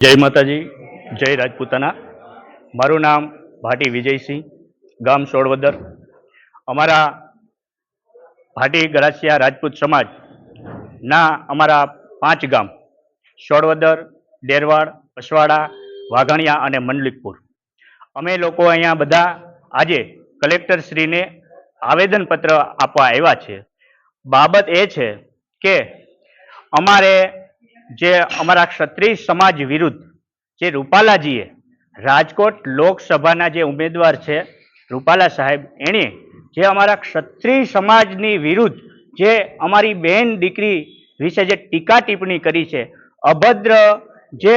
જય માતાજી, જય રાજપૂતાના. મારું નામ ભાટી વિજયસિંહ, ગામ સોળવદર. અમારા ભાટી ગરાસિયા રાજપૂત સમાજ ના અમારા પાંચ ગામ, સોળવદર, ડેરવાડ, પસવાડા, વાઘાણિયા અને મંડલિકપુર અમે લોકો અહીંયા બધા આજે કલેક્ટરશ્રીને આવેદનપત્ર આપવા આવ્યા છે. બાબત એ છે કે અમારે જે અમારા ક્ષત્રિય સમાજ વિરુદ્ધ, જે રૂપાલાજીએ રાજકોટ લોકસભાના જે ઉમેદવાર છે, રૂપાલા સાહેબ, એણે જે અમારા ક્ષત્રિય સમાજની વિરુદ્ધ જે અમારી બેન દીકરી વિશે જે ટીકા ટિપ્પણી કરી છે, અભદ્ર જે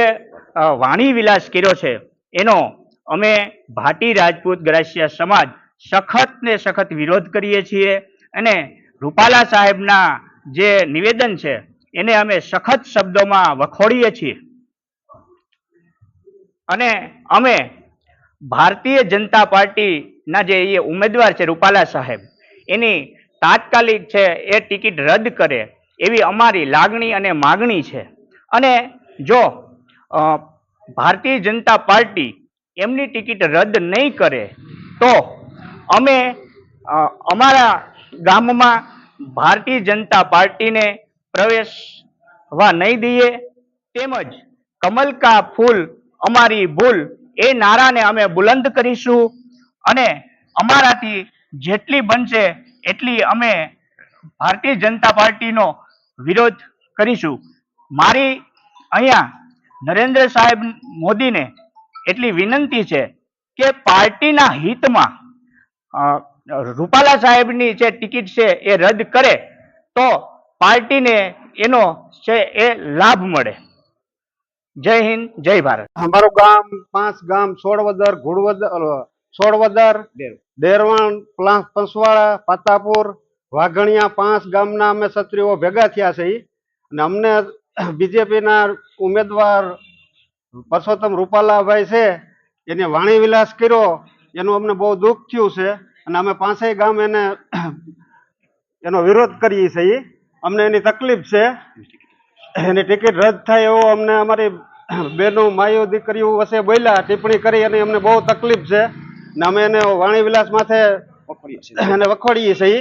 વાણી વિલાસ કર્યો છે, એનો અમે ભાટી રાજપૂત ગ્રાસિયા સમાજ સખત ને સખત વિરોધ કરીએ છીએ અને રૂપાલા સાહેબના જે નિવેદન છે એને અમે સખત શબ્દોમાં વખોડીએ છીએ. અને અમે ભારતીય જનતા પાર્ટીના જે એ ઉમેદવાર છે રૂપાલા સાહેબ, એની તાત્કાલિક છે એ ટિકિટ રદ કરે એવી અમારી લાગણી અને માગણી છે. અને જો ભારતીય જનતા પાર્ટી એમની ટિકિટ રદ નહીં કરે, તો અમે અમારા ગામમાં ભારતીય જનતા પાર્ટીને પ્રવેશવા નહીં દઈએ, તેમજ કમલ કા ફૂલ અમારી ભૂલ એ નારાને અમે બુલંદ કરીશું અને અમારાથી જેટલી બનશે એટલી અમે ભારતીય જનતા પાર્ટીનો વિરોધ કરીશું. મારી અહીંયા નરેન્દ્ર સાહેબ મોદીને એટલી વિનંતી છે કે પાર્ટીના હિતમાં રૂપાલા સાહેબની જે ટિકિટ છે એ રદ કરે તો પાર્ટીને એનો છે એ લાભ મળે. જય હિન્દ, જય ભારત. અમારું ગામ પાંચ ગામ સોળવદર, ઘોડવદર સોળવદર, દેરવાણ પંસવાળા પાતાપુર, વાઘણિયા પાંચ ગામના અમે ક્ષત્રિયો ભેગા થયા છે અને અમને બીજેપીના ઉમેદવાર પરસોત્તમ રૂપાલાભાઈ છે, એને વાણી વિલાસ કર્યો, એનું અમને બહુ દુઃખ થયું છે. અને અમે પાંચેય ગામ એને એનો વિરોધ કરીએ છીએ. અમને એની તકલીફ છે. એની ટિકિટ રદ થાય એવો અમને અમારી બેનો માયો દીકરીઓ વચ્ચે બોલ્યા ટિપ્પણી કરી અને અમને બહુ તકલીફ છે. ને અમે એને વાણી વિલાસ માથે એને વખોડીએ છીએ.